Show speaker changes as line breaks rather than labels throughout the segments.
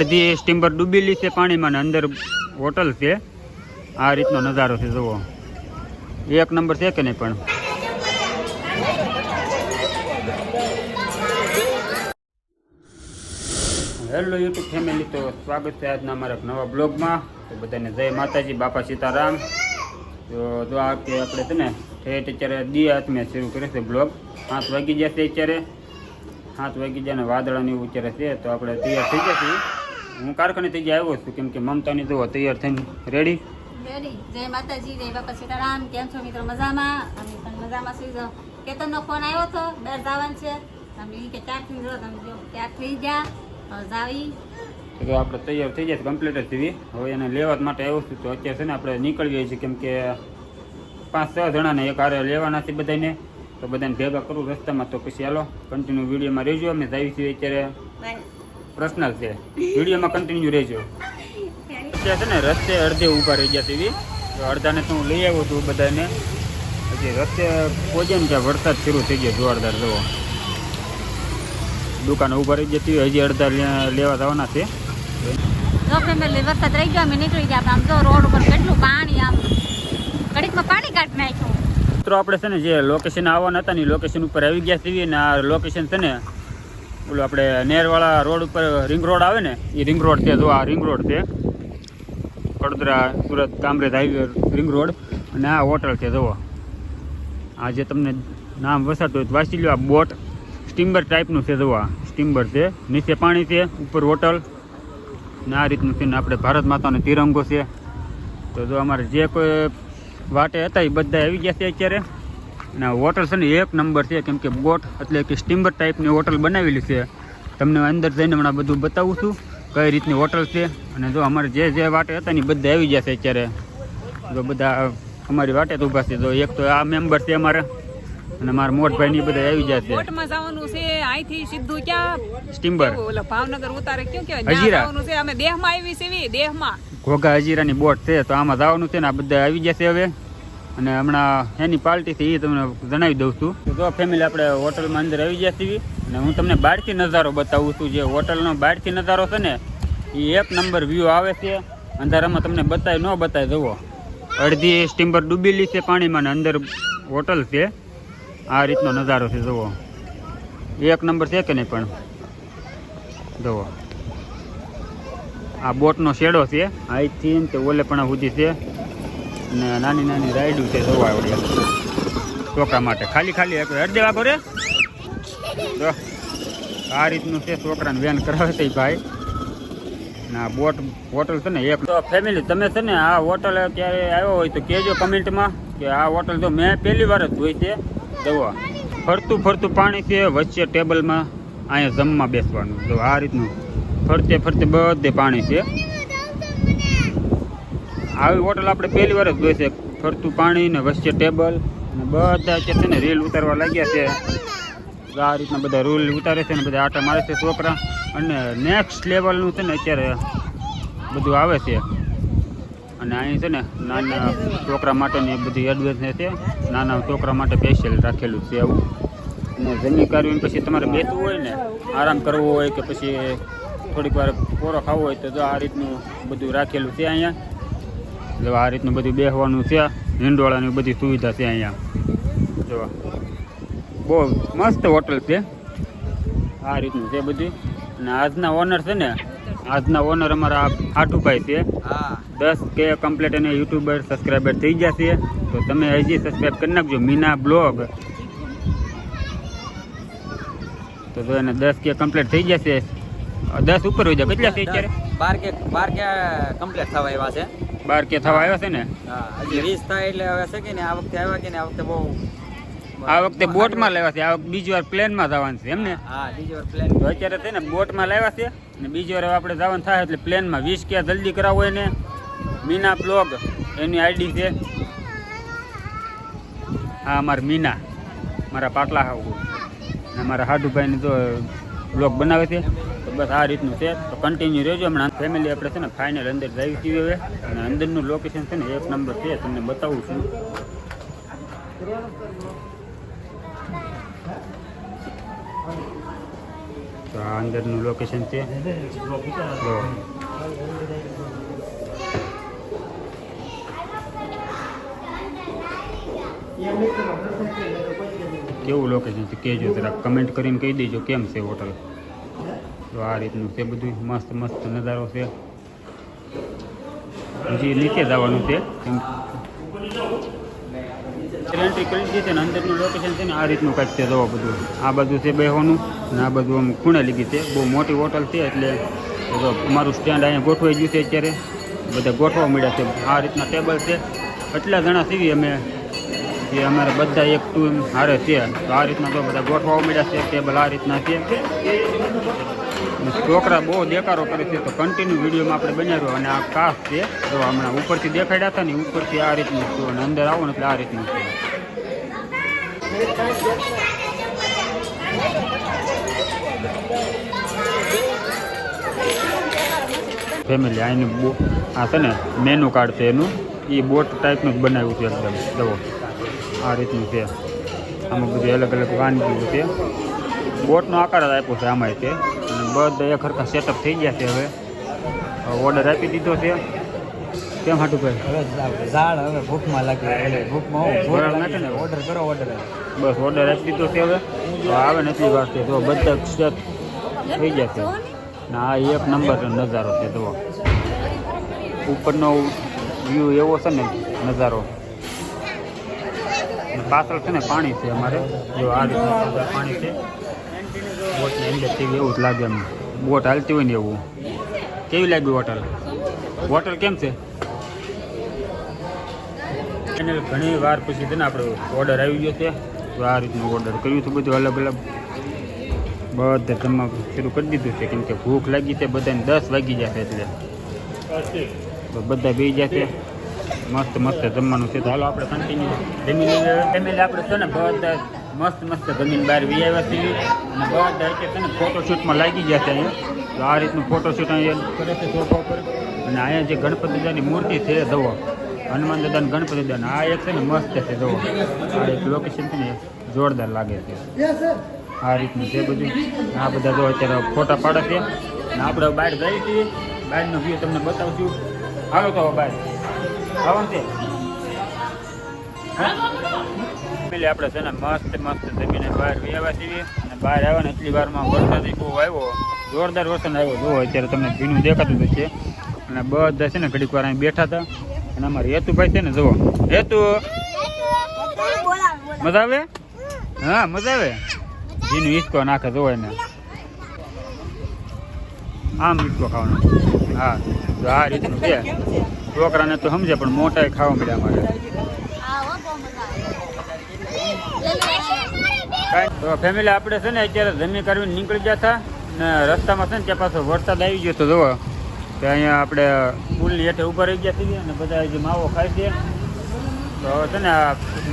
બધી સ્ટીમ્બર ડૂબેલી છે પાણીમાં ને અંદર હોટલ છે. આ રીતનો નજારો છે, જુઓ. એક નંબર છે કે નહીં પણ? હેલો યુટ્યુબ ફેમિલી, તો સ્વાગત છે આજના અમારા નવા બ્લોગમાં. તો બધાને જય માતાજી, બાપા સીતારામ. તો જો કે આપણે છે ને ઠેઠ અત્યારે દી હાથમે શરૂ કરે છે બ્લોગ સાત વાગી જશે અત્યારે. સાત વાગી જાય ને વાદળાની અત્યારે છે, તો આપણે તૈયાર થઈ જશે. હું કારખાને થઈ આવ્યો છું કેમ કે મમતાની તો તૈયાર થઈને રેડી
રેડી જય માતાજી જય બાપા સીતારામ. કેમ છો મિત્રો? મજામાં? અમે પણ મજામાં જો કેતનનો ફોન આવ્યો હતો બેર જવાનું છે. તમે કે ક્યાંથી જો તમે જો ક્યાંક થઈ ગયા. જાવી
તો આપણે તૈયાર થઈ જાય કમ્પ્લીટ જ હવે એને લેવા માટે આવ્યો છું. તો અત્યારે છે ને આપણે નીકળીએ છીએ કેમ કે પાંચ છ જણાને એક હારે લેવાના છે બધાને. તો બધાને ભેગા કરું રસ્તામાં. તો પછી હાલો કન્ટિન્યુ વિડીયોમાં રહેજો. અમે જાવી છીએ અત્યારે. પર્સનલ છે. વિડીયોમાં કન્ટિન્યુ રહેજો. અત્યારે છે ને રસ્તે અડધે ઊભા રહી ગયા તેવી અડધાને તો હું લઈ આવ્યો છું બધાને. હજી રસ્તે પહોંચે ને ત્યાં વરસાદ શરૂ થઈ ગયો જોરદાર જુઓ. દુકાને ઊભા રહી જતી હોય હજી અડધા લેવા જવાના છે.
વરસાદ રહી ગયો અમે નીકળી ગયા આમ જો રોડ ઉપર કેટલું પાણી આમ પાણી કાઢી નાખ્યું.
મિત્રો આપણે છે ને જે લોકેશન આવવાના હતા ને લોકેશન ઉપર આવી ગયા છીએ ને આ લોકેશન છે ને ઓલું આપણે નેરવાળા રોડ ઉપર રિંગ રોડ આવે ને એ રિંગ રોડ છે, જો આ રિંગ રોડ છે. Vadodara, Surat, Kamrej highway ring road અને આ હોટલ છે, જુઓ. આ જે તમને નામ વસાતું હોય વાંચી લો આ બોટ સ્ટીમ્બર ટાઈપનું છે, જુઓ આ. સ્ટીમ્બર છે, નીચે પાણી છે, ઉપર હોટલ. ને આ રીતનું છે ને આપણે ભારત માતાનો તિરંગો છે. તો જો અમારે જે કોઈ વાટે હતા એ બધા આવી ગયા છે અત્યારે. અને હોટલ છે ને એક નંબર છે કેમ કે બોટ એટલે કે સ્ટીમર ટાઈપની હોટલ બનાવેલી છે. તમને અંદર જઈને હમણાં બધું બતાવું છું કઈ રીતની હોટલ છે. અને જો અમારે જે જે વાટે હતા ને બધા આવી ગયા છે અત્યારે. જો બધા અમારી વાટે જ ઊભા છે. તો એક તો આ મેમ્બર છે અમારે અને મારા મોટભાઈ ની બધા આવી જશે. છે
બોટમાં જવાનું છે અહીંથી સીધું ક્યાં?
સ્ટીમર.
ઓલા ભાવનગર ઉતારે ક્યાં કહેવાય?
હજીરા.
જવાનું છે અમે દેહમાં આવી છે દેહમાં.
ઘોઘા હજીરાની બોટ છે તો આમાં જવાનું છે ને આ બધા આવી જશે હવે. અને હમણાં એની પાર્ટીથી એ તમને જણાવી દઉં છું. તો ફેમિલી આપણે હોટલમાં અંદર આવી ગયા છીએ અને હું તમને બહારથી નજારો બતાવું છું. જે હોટલનો બહારથી નજારો છે ને એ એક નંબર વ્યૂ આવે છે. અંધારામાં તમને બતાય ન બતાય, જુઓ. અડધી સ્ટીમ્બર ડૂબેલી છે પાણીમાં ને અંદર હોટલ છે. આ રીતનો નજારો છે, જુઓ. એક નંબર છે કે નહીં પણ? જુઓ. આ બોટનો શેડો છે. અહીંથી તે ઓલે પણ સુધી છે. અને નાની નાની રાઈડું છે જોવા આવડે. છોકરા માટે ખાલી ખાલી એક હર દેવા રે. જો, આ રીતનું છે છોકરાને વેન કરાવે છે ભાઈ. ના બોટ હોટલ છે ને એક. તો ફેમિલી તમે છે ને આ હોટલ ક્યારે આવ્યો હોય તો કહેજો કમેન્ટમાં કે આ હોટલ તો મેં પહેલી વાર જ જોઈ છે. જોવા ફરતું ફરતું પાણી છે વચ્ચે ટેબલમાં, અહીંયા જમવા બેસવાનું. જો, આ રીતનું ફરતે ફરતે બધે પાણી છે. આવી હોટલ આપણે પહેલી વાર જ જોઈ છે. ફરતું પાણી ને વચ્ચે ટેબલ અને બધા અત્યારે છે ને રીલ ઉતારવા લાગ્યા છે. આ રીતના બધા રૂલ ઉતારે છે ને બધા આટા મારે છે છોકરા. અને નેક્સ્ટ લેવલનું છે ને અત્યારે બધું આવે છે. અને અહીં છે ને નાના છોકરા માટેની બધી એડવાન્સ છે. નાના છોકરા માટે સ્પેશિયલ રાખેલું છે આવું. અને જમી કરવી પછી તમારે બેસવું હોય ને, આરામ કરવો હોય કે પછી થોડીક વાર પોરો ખાવો હોય તો જો આ રીતનું બધું રાખેલું છે અહીંયા. જો આ રીતનું બધું બેસવાનું છે. હિંડોળાની બધી સુવિધા છે અહીંયા. જો બહુ મસ્ત હોટલ છે. આ રીતનું છે બધી. અને આજના ઓનર છે ને આજના ઓનર અમારા આઠુભાઈ છે. દસ કે કમ્પ્લીટ અને યુટ્યુબર સબસ્ક્રાઈબર થઈ ગયા છે. તો તમે હજી સબસ્ક્રાઈબ કરી નાખજો. મીના બ્લોગ. તો જો એને દસ કે કમ્પ્લીટ થઈ જશે દસ ઉપર હોય જાય કેટલા છે અત્યારે?
બાર કે બાર કે કમ્પ્લીટ થવા એવા છે.
બાર કે થવા આવ્યા છે ને?
હજી વીસ થાય એટલે હવે છે કે ને આ વખતે આવ્યા કે ને આ વખતે બહુ
આ વખતે બોટમાં લેવા છે આ વખતે બીજી વાર પ્લેનમાં જવાનું છે એમ ને?
હા બીજી વાર પ્લેન.
તો અત્યારે છે ને બોટમાં લાવ્યા છે અને બીજી વાર આપણે જવાનું થાય એટલે પ્લેનમાં. વીસ કે જલ્દી કરાવો એને? મીના બ્લોગ. એની આઈડી છે. હા અમારા મીના. મારા પાટલા હાવ અને મારા હાડુભાઈને જો બ્લોગ બનાવે છે. તો બસ આ રીતનું છે. તો કન્ટિન્યુ રહેજો. હમણાં ફેમિલી આપણે છે ને ફાઇનલ અંદર જઈ છીએ હવે. અને અંદરનું લોકેશન છે ને એક નંબર છે. તમને બતાવું છું. તો આ અંદરનું લોકેશન છે. કેવું લોકેશન છે? કહેજો જરા કમેન્ટ કરીને કહી દેજો કેમ છે હોટલ તો આ રીતનું છે બધું. મસ્ત મસ્ત નજારો છે. હજી નીચે જવાનું છે. એન્ટ્રી અંદરનું લોકેશન છે ને આ રીતનું કંઈક છે જવા બધું. આ બધું છે બેહવાનું ને આ બધું આમ ખૂણે લીધી છે. બહુ મોટી હોટલ છે એટલે અમારું સ્ટેન્ડ અહીંયા ગોઠવાઈ ગયું છે અત્યારે. બધા ગોઠવા મળ્યા છે. આ રીતના ટેબલ છે. એટલા જણા સીવી અમે જે અમારે બધા એક ટુ એમ હારે છે. તો આ રીતના તો બધા ગોઠવા મળ્યા છે ટેબલ આ રીતના છે. છોકરા બહુ દેકારો કરે છે, તો કન્ટિન્યુ વિડીયોમાં આપણે બનાવ્યો અને આ કાસ છે તો હમણાં ઉપરથી દેખાડ્યા હતા ને ઉપરથી આ રીતનું છે. અને અંદર આવો ને એટલે આ રીતનું છે. ફેમિલી આની આ છે ને મેનુ કાર્ડ છે એનું. એ બોટ ટાઈપનું જ બનાવ્યું છે એકદમ જુઓ. આ રીતનું છે. આમાં બધી અલગ અલગ વાનગીઓ છે. બોટનો આકાર જ આપ્યો છે આમાંય તે અને બધા એક સરખા સેટઅપ થઈ ગયા છે હવે. ઓર્ડર આપી દીધો છે. કેમ હાટું ભાઈ?
હવે ઝાડ હવે ભૂખમાં લાગે. એટલે ભૂખમાં હું? ઓર્ડર કરો ઓર્ડર
બસ ઓર્ડર આપી દીધો છે હવે. તો આવે નથી વાત તો બધા સેટ થઈ ગયા છે. ને આ એક નંબર નજારો છે તો ઉપરનો વ્યૂ એવો છે ને નજારો. પાછળ છે ને પાણી છે અમારે. જો આ રીતનું પાણી છે. બોટની અંદરથી એવું જ લાગે એમ. બોટ હાલતી હોય ને એવું. કેવી લાગી હોટલ હોટલ કેમ છે? એને ઘણી વાર પછી છે ને આપણે ઓર્ડર આવી ગયો છે. તો આ રીતનું ઓર્ડર કર્યું હતું બધું અલગ અલગ. બધા જમવા શરૂ કરી દીધું છે, કેમ કે ભૂખ લાગી છે બધાને દસ વાગી જશે એટલે. તો બધા બે જશે. મસ્ત મસ્ત જમવાનું છે. તો હાલો આપણે કન્ટિન્યુ ફેમિલી આપણે છે ને બધા મસ્ત મસ્ત જમીન બહાર વી આવ્યા છીએ. અને બધા અત્યારે છે ને ફોટોશૂટમાં લાગી ગયા છે અહીંયા. તો આ રીતનું ફોટોશૂટ અહીંયા કરે છે સોફા ઉપર અને અહીંયા જે ગણપતિ દાદાની મૂર્તિ છે જુઓ હનુમાન દાદા ગણપતિ દાદા. આ એક છે ને મસ્ત છે, જવો. આ એક લોકેશન છે ને જોરદાર લાગે છે. આ રીતનું છે બધું. આ બધા જો અત્યારે ફોટા પાડે છે. અને આપણે બહાર જઈએ છીએ. બહારનો વ્યૂ તમને બતાવશું હાલો તો બહાર. છે ફેમિલી આપણે છે ને મસ્ત મસ્ત જમીને બહાર આવ્યા છીએ અને બહાર આવ્યા ને એટલી વારમાં વરસાદ બહુ આવ્યો. જોરદાર વરસાદ આવ્યો. જુઓ અત્યારે તમને ભીનું દેખાતું જ છે. અને બધા છે ને ઘડીક વાર અહીં બેઠા હતા. અને અમારે હેતુભાઈ છે ને જુઓ. હેતુ! મજા આવે? હા મજા આવે? જીનું હિસકો નાખે જોવે ને આમ હિસકો ખાવાનો. હા તો આ રીતનું છે. છોકરાને તો સમજે, પણ મોટા ખાવા મળ્યા મારે. તો ફેમિલી આપણે છે ને અત્યારે જમી કરવીને નીકળી ગયા હતા ને રસ્તામાં છે ને ત્યાં પાછો વરસાદ આવી ગયો તો જુઓ કે અહીંયા આપણે પુલની હેઠે ઊભા રહી ગયા છીએ અને બધા જે માવો ખાઈ છે. તો છે ને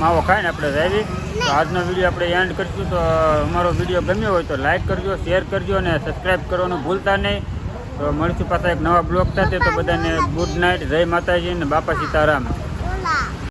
માવો ખાઈને આપણે જાવી. તો આજનો વીડિયો આપણે એન્ડ કરીશું. તો અમારો વીડિયો ગમ્યો હોય તો લાઇક કરજો શેર કરજો અને સબસ્ક્રાઈબ કરવાનું ભૂલતા નહીં. તો મળશું પાછા એક નવા બ્લોગ સાથે. તો બધાને ગુડ નાઇટ, જય માતાજી અને બાપા સીતારામ.